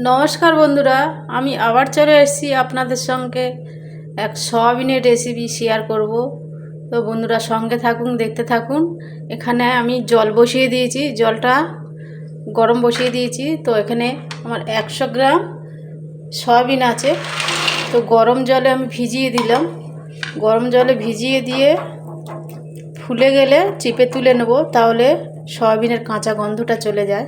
নমস্কার বন্ধুরা, আমি আবার চলে এসেছি আপনাদের সঙ্গে এক সয়াবিনের রেসিপি শেয়ার করব। তো বন্ধুরা, সঙ্গে থাকুন, দেখতে থাকুন। এখানে আমি জল বসিয়ে দিয়েছি, জলটা গরম বসিয়ে দিয়েছি। তো এখানে আমার একশো গ্রাম সয়াবিন আছে। তো গরম জলে আমি ভিজিয়ে দিলাম। গরম জলে ভিজিয়ে দিয়ে ফুলে গেলে চিপে তুলে নেব, তাহলে সয়াবিনের কাঁচা গন্ধটা চলে যায়।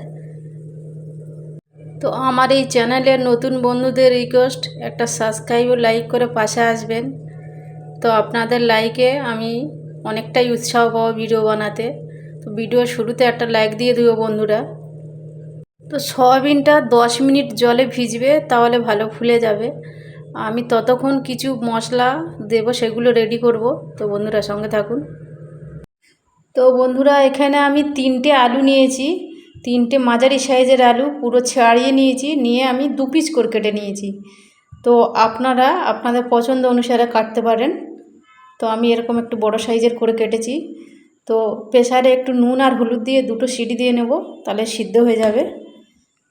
তো আমার এই চ্যানেলের নতুন বন্ধুদের রিকোয়েস্ট একটা সাবস্ক্রাইব ও লাইক করে পাশে আসবেন। তো আপনাদের লাইকে আমি অনেকটাই উৎসাহ পাবো ভিডিও বানাতে। তো ভিডিও শুরুতে একটা লাইক দিয়ে দেবো বন্ধুরা। তো সয়াবিনটা দশ মিনিট জলে ভিজবে, তাহলে ভালো ফুলে যাবে। আমি ততক্ষণ কিছু মশলা দেব, সেগুলো রেডি করব। তো বন্ধুরা সঙ্গে থাকুন। তো বন্ধুরা, এখানে আমি তিনটে আলু নিয়েছি। তিনটে মাঝারি সাইজের আলু পুরো ছাড়িয়ে নিয়েছি, নিয়ে আমি দু পিস করে কেটে নিয়েছি। তো আপনারা আপনাদের পছন্দ অনুসারে কাটতে পারেন। তো আমি এরকম একটু বড় সাইজের করে কেটেছি। তো প্রেসারে একটু নুন আর হলুদ দিয়ে দুটো সিটি দিয়ে নেব, তাহলে সিদ্ধ হয়ে যাবে।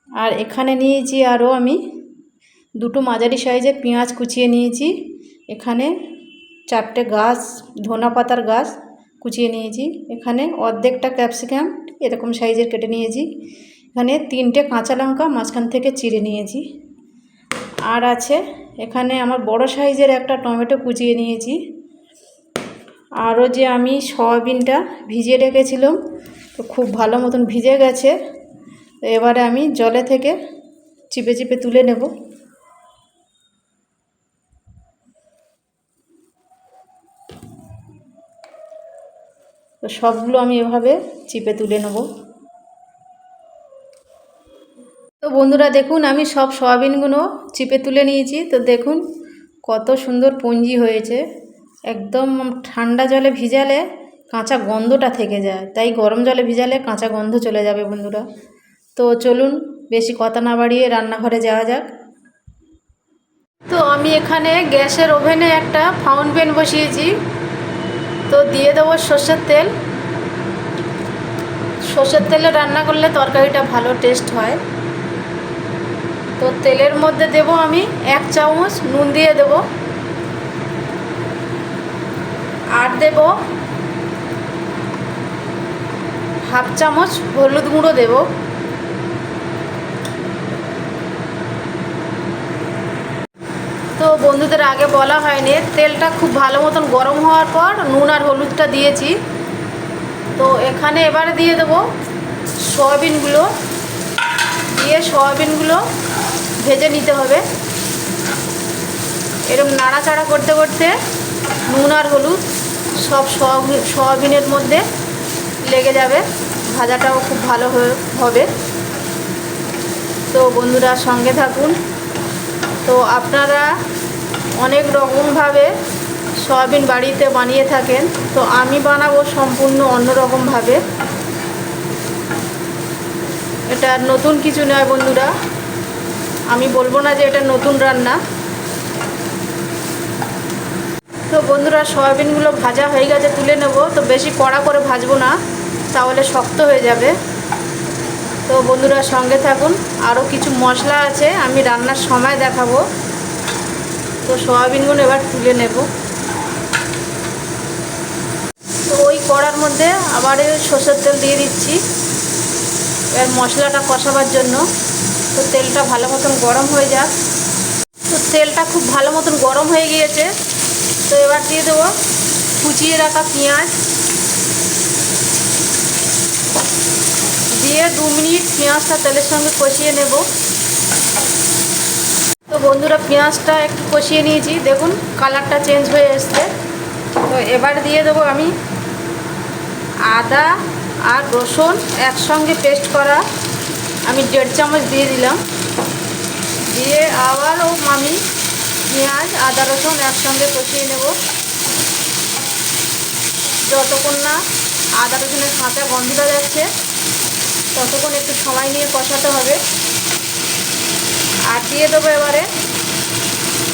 আর এখানে নিয়েছি আরও আমি দুটো মাঝারি সাইজের পেঁয়াজ কুচিয়ে নিয়েছি। এখানে চারটে গাছ ধনা পাতার গাছ কুচিয়ে নিয়েছি। এখানে অর্ধেকটা ক্যাপসিকাম এরকম সাইজের কেটে নিয়েছি। এখানে তিনটে কাঁচা লঙ্কা মাঝখান থেকে চিড়ে নিয়েছি। আর আছে এখানে আমার বড় সাইজের একটা টমেটো কুচিয়ে নিয়েছি। আরও যে আমি সয়াবিনটা ভিজিয়ে রেখেছিলাম, তো খুব ভালো মতন ভিজে গেছে। এবারে আমি জলে থেকে চিপে চিপে তুলে নেব। তো সবগুলো আমি এভাবে চিপে তুলে নেব। তো বন্ধুরা দেখুন, আমি সব সয়াবিনগুলো চিপে তুলে নিয়েছি। তো দেখুন, কত সুন্দর পুঞ্জি হয়েছে। একদম ঠান্ডা জলে ভিজালে কাঁচা গন্ধটা থেকে যায়। তাই গরম জলে ভিজালে কাঁচা গন্ধ চলে যাবে বন্ধুরা। তো চলুন, বেশি কথা না বাড়িয়ে রান্নাঘরে যাওয়া যাক। তো আমি এখানে গ্যাসের ওভেনে একটা ফাউন্ট পেন বসিয়েছি। তো দিয়ে দেবো সর্ষের তেল। সর্ষের তেলে রান্না করলে তরকারিটা ভালো টেস্ট হয়। তো তেলের মধ্যে দেব আমি এক চামচ নুন দিয়ে দেব। আর দেব হাফ চামচ হলুদ গুঁড়ো দেব। তো বন্ধুদের আগে বলা হয়নি, তেলটা খুব ভালো মতন গরম হওয়ার পর নুন আর হলুদটা দিয়েছি। তো এখানে এবারে দিয়ে দেবো সয়াবিনগুলো। দিয়ে সয়াবিনগুলো ভেজে নিতে হবে। এরকম নাড়াচাড়া করতে করতে নুন আর হলুদ সব সয়াবিনের মধ্যে লেগে যাবে। ভাজাটাও খুব ভালো হবে। তো বন্ধুরা সঙ্গে থাকুন। তো আপনারা অনেক রকমভাবে সয়াবিন বাড়িতে বানিয়ে থাকেন। তো আমি বানাবো সম্পূর্ণ অন্যরকমভাবে। এটা নতুন কিছু নয় বন্ধুরা। আমি বলব না যে এটা নতুন রান্না। তো বন্ধুরা, সয়াবিনগুলো ভাজা হয়ে গেছে, তুলে নেব। তো বেশি কড়া করে ভাজবো না, তাহলে শক্ত হয়ে যাবে। তো বন্ধুরা সঙ্গে থাকুন আরও কিছু মশলা আছে, আমি রান্নার সময় দেখাবো। তো সয়াবিনগুলো এবার তুলে নেব। তো ওই কড়ার মধ্যে আবার সর্ষের তেল দিয়ে দিচ্ছি। এবার মশলাটা কষাবার জন্য। তো তেলটা ভালো মতন গরম হয়ে যাক। তো তেলটা খুব ভালো মতন গরম হয়ে গিয়েছে। তো এবার দিয়ে দেবো কুচিয়ে রাখা পেঁয়াজ। দিয়ে দু মিনিট পেঁয়াজটা তেলের সঙ্গে কষিয়ে নেব। তো বন্ধুরা, পেঁয়াজটা একটু কষিয়ে নিয়েছি। দেখুন, কালারটা চেঞ্জ হয়ে এসছে। তো এবার দিয়ে দেবো আমি আদা আর রসুন একসঙ্গে পেস্ট করা। আমি দেড় চামচ দিয়ে দিলাম। দিয়ে আবারও আমি পেঁয়াজ, আদা, রসুন একসঙ্গে কষিয়ে নেব। যতক্ষণ না আদা, রসুনের কাঁচা গন্ধটা যাচ্ছে ততক্ষণ একটু সময় নিয়ে কষাতে হবে। আর দিয়ে দেবো এবারে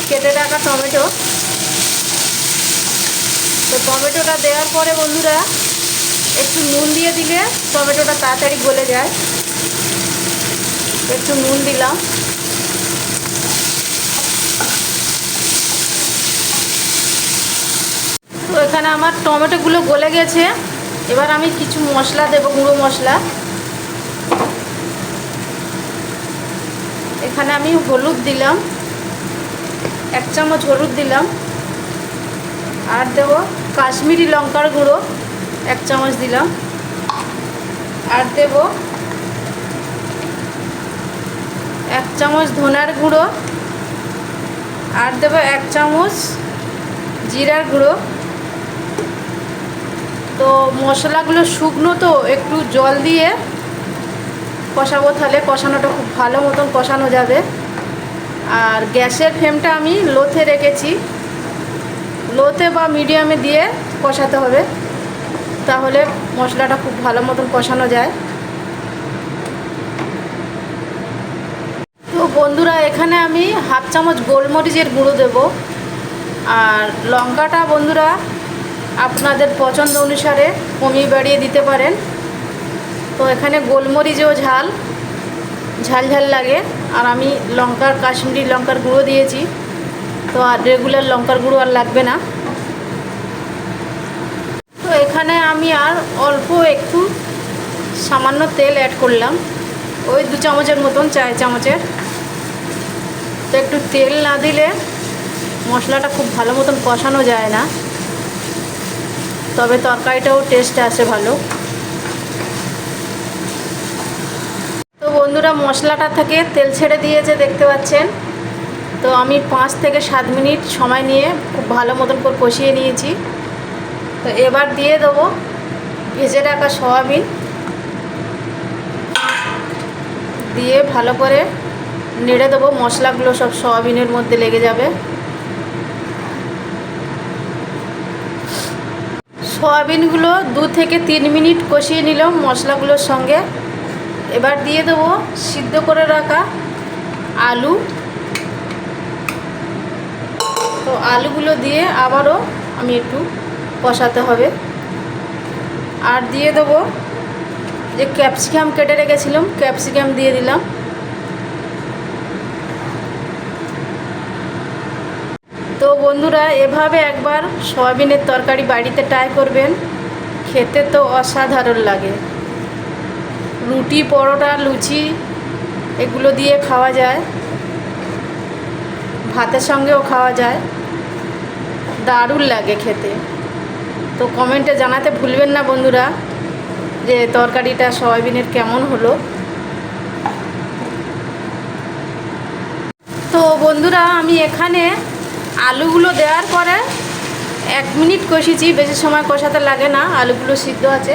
কেটে রাখা টমেটো। তো টমেটোটা দেওয়ার পরে বন্ধুরা, একটু নুন দিয়ে দিলে টমেটোটা তাড়াতাড়ি গলে যায়। একটু নুন দিলাম। তো এখানে আমার টমেটোগুলো গলে গেছে। এবার আমি কিছু মশলা দেবো, গুঁড়ো মশলা। এখানে আমি হলুদ দিলাম, এক চামচ হলুদ দিলাম, আর দেবো কাশ্মীরি লঙ্কার গুঁড়ো, এক চামচ দিলাম, আর দেব এক চামচ ধনার গুঁড়ো, আর দেবো এক চামচ জিরার গুঁড়ো। তো মশলাগুলো শুকনো তো, একটু জল দিয়ে কষাবো তাহলে কষানোটা খুব ভালো মতন কষানো যাবে। আর গ্যাসের ফ্লেমটা আমি লোতে রেখেছি। লোতে বা মিডিয়ামে দিয়ে কষাতে হবে। তাহলে মশলাটা খুব ভালো মতন কষানো যায়। তো বন্ধুরা, এখানে আমি হাফ চামচ গোলমরিচের গুঁড়ো দেব। আর লঙ্কাটা বন্ধুরা, আপনাদের পছন্দ অনুসারে কমিয়ে বাড়িয়ে দিতে পারেন। তো এখানে গোলমরিচও ঝাল ঝাল ঝাল লাগে। আর আমি লঙ্কার, কাশ্মীরি লঙ্কার গুঁড়ো দিয়েছি। তো আর রেগুলার লঙ্কার গুঁড়ো আর লাগবে না। তো এখানে আমি আর অল্প একটু সামান্য তেল অ্যাড করলাম। ওই দু চামচের মতন চার চামচের। তো একটু তেল না দিলে মশলাটা খুব ভালো মতন কষানো যায় না। তবে তরকারিটাও টেস্ট আসে ভালো। বন্ধুরা, মশলাটা থেকে তেল ছেড়ে দিয়েছে, দেখতে পাচ্ছেন। তো আমি পাঁচ থেকে সাত মিনিট সময় নিয়ে খুব ভালো মতন করে কষিয়ে নিয়েছি। তো এবার দিয়ে দেবো ভেজে রাখা সয়াবিন। দিয়ে ভালো করে নেড়ে দেবো, মশলাগুলো সব সয়াবিনের মধ্যে লেগে যাবে। সয়াবিনগুলো দু থেকে তিন মিনিট কষিয়ে নিলাম মশলাগুলোর সঙ্গে। এবার দিয়ে দেবো সিদ্ধ করে রাখা আলু। তো আলুগুলো দিয়ে আবারও আমি একটু কষাতে হবে। আর দিয়ে দেবো যে ক্যাপসিকাম কেটে রেখেছিলাম, ক্যাপসিকাম দিয়ে দিলাম। তো বন্ধুরা, এভাবে একবার সয়াবিনের তরকারি বাড়িতে ট্রাই করবেন, খেতে তো অসাধারণ লাগে। রুটি, পরোটা, লুচি এগুলো দিয়ে খাওয়া যায়। ভাতের সঙ্গেও খাওয়া যায়। দারুণ লাগে খেতে। তো কমেন্টে জানাতে ভুলবেন না বন্ধুরা যে তরকারিটা সয়াবিনের কেমন হলো। তো বন্ধুরা আমি এখানে আলুগুলো দেওয়ার পরে এক মিনিট কষেছি বেশি সময় কষাতে লাগে না, আলুগুলো সিদ্ধ আছে।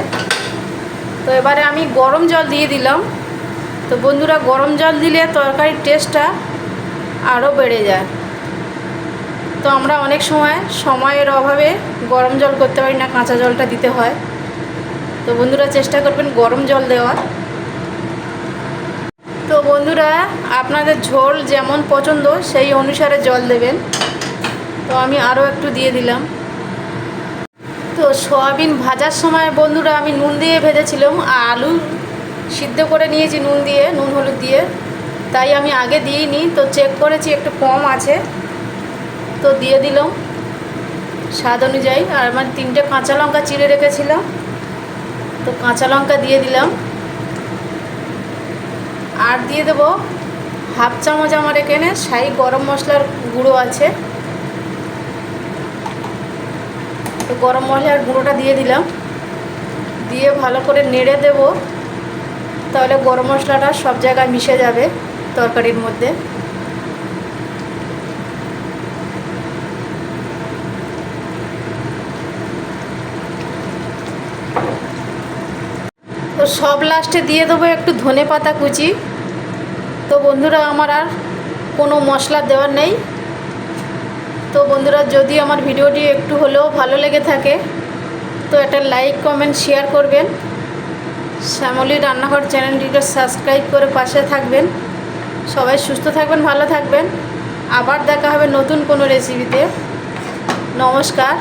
তো এবারে আমি গরম জল দিয়ে দিলাম। তো বন্ধুরা, গরম জল দিলে তরকারির টেস্টটা আরও বেড়ে যায়। তো আমরা অনেক সময় সময়ের অভাবে গরম জল করতে পারি না, কাঁচা জলটা দিতে হয়। তো বন্ধুরা, চেষ্টা করবেন গরম জল দেওয়ার। তো বন্ধুরা, আপনাদের ঝোল যেমন পছন্দ, সেই অনুসারে জল দেবেন। তো আমি আরও একটু দিয়ে দিলাম। তো সয়াবিন ভাজার সময় বন্ধুরা আমি নুন দিয়ে ভেজেছিলাম আর আলু সিদ্ধ করে নিয়েছি নুন দিয়ে, নুন হলুদ দিয়ে। তাই আমি আগে দিইনি, তো চেক করেছি একটু কম আছে। তো দিয়ে দিলাম স্বাদ অনুযায়ী। আর আমার তিনটে কাঁচা লঙ্কা চিড়ে রেখেছিলাম, তো কাঁচা লঙ্কা দিয়ে দিলাম। আর দিয়ে দেবো হাফ চামচ আমার এখানে সাই গরম মশলার গুঁড়ো আছে। তো গরম মশলার গুঁড়োটা দিয়ে দিলাম। দিয়ে ভালো করে নেড়ে দেব। তাহলে গরম মশলাটা সব জায়গায় মিশে যাবে তরকারির মধ্যে। তো সব লাস্টে দিয়ে দেবো একটু ধনে পাতা কুচি। তো বন্ধুরা, আমার আর কোনো মশলা দেওয়ার নেই। তো বন্ধুরা, যদি আমার ভিডিওটি একটু হলেও ভালো লেগে থাকে, তো একটা লাইক, কমেন্ট, শেয়ার করবেন। শ্যামলী রান্নাঘর চ্যানেলটিকে সাবস্ক্রাইব করে পাশে থাকবেন। সবাই সুস্থ থাকবেন, ভালো থাকবেন। আবার দেখা হবে নতুন কোনো রেসিপিতে নমস্কার।